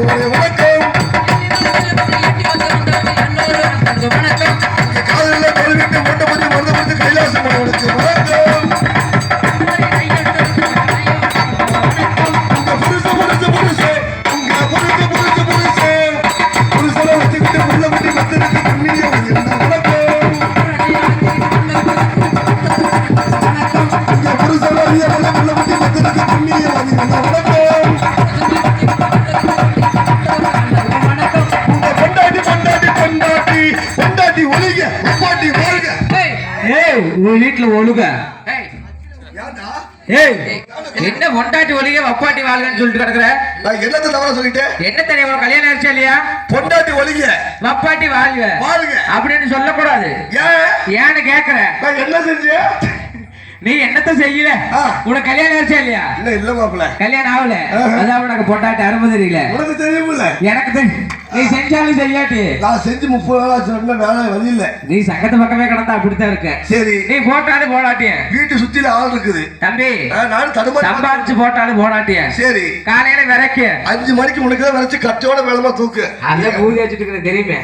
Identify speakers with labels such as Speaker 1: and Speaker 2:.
Speaker 1: சோழ வணக்கம் காதலில் தோல்விட்டு மொட்டை பற்றி மருந்து பற்றி கைலாசம் பண்ணுவதற்கு வணக்கம் உங்க புருஷ புருஷ புருஷ உங்க புருஷ புருஷ புருஷ புருஷனை வச்சுக்கிட்டு உள்ள குட்டி மத்திருக்கு புண்ணிய என்ன வணக்கம் உங்க புருஷனை அறிய உள்ள குட்டி மத்திருக்கு புண்ணிய என்ன வணக்கம் உங்க பொண்டாட்டி பொண்டாட்டி பொண்டாட்டி ஒளிக பொண்டாட்டி வாழ்க
Speaker 2: ஏய் உன் வீட்டுல ஒழுக.
Speaker 3: என்ன பொண்டாட்டி ஒலிக வப்பாட்டி வாழ்கன்னு சொல்லிட்டு கிடக்குற?
Speaker 1: என்னத்தை தவறா சொல்லிட்டேன்?
Speaker 3: என்ன தெரியும் கல்யாணம் ஆயிடுச்சா இல்லையா?
Speaker 1: பொண்டாட்டி ஒளிக
Speaker 3: வப்பாட்டி வாழ்க.
Speaker 1: வாழ்க.
Speaker 3: அப்படின்னு சொல்லக்கூடாது.
Speaker 1: ஏன்?
Speaker 3: ஏன்னு கேக்குற.
Speaker 1: நான் என்ன செஞ்சேன்?
Speaker 3: நீ என்னத்த செய்யல. உனக்கு கல்யாணம் ஆயிடுச்சா இல்லையா?
Speaker 1: இல்ல இல்ல மாப்பிள்ள
Speaker 3: கல்யாணம் ஆகல. அதான் உனக்கு பொண்டாட்டி அருமை தெரியல
Speaker 1: உனக்கு தெரியுமில்ல.
Speaker 3: எனக்கு தெரியும் நீ செஞ்சாலும் செய்யாட்டி.
Speaker 1: நான் செஞ்சு முப்பது நாள் ஆச்சு இன்னும் வேலை வழி இல்ல.
Speaker 3: நீ சங்கத்து பக்கமே கிடந்தா அப்படித்தான் இருக்க.
Speaker 1: சரி.
Speaker 3: நீ போட்டாலும் போடாட்டிய.
Speaker 1: வீட்டு சுத்தில ஆள் இருக்குது.
Speaker 3: தம்பி
Speaker 1: நானும் தடுமாறி
Speaker 3: சம்பாரிச்சு போட்டாலும் போடாட்டிய.
Speaker 1: சரி.
Speaker 3: காலையில விரைக்கு
Speaker 1: அஞ்சு மணிக்கு உனக்கு தான் வரைச்சு கட்டோட வேலமா தூக்கு.
Speaker 3: அத பூதி வச்சுட்டு தெரியுமே.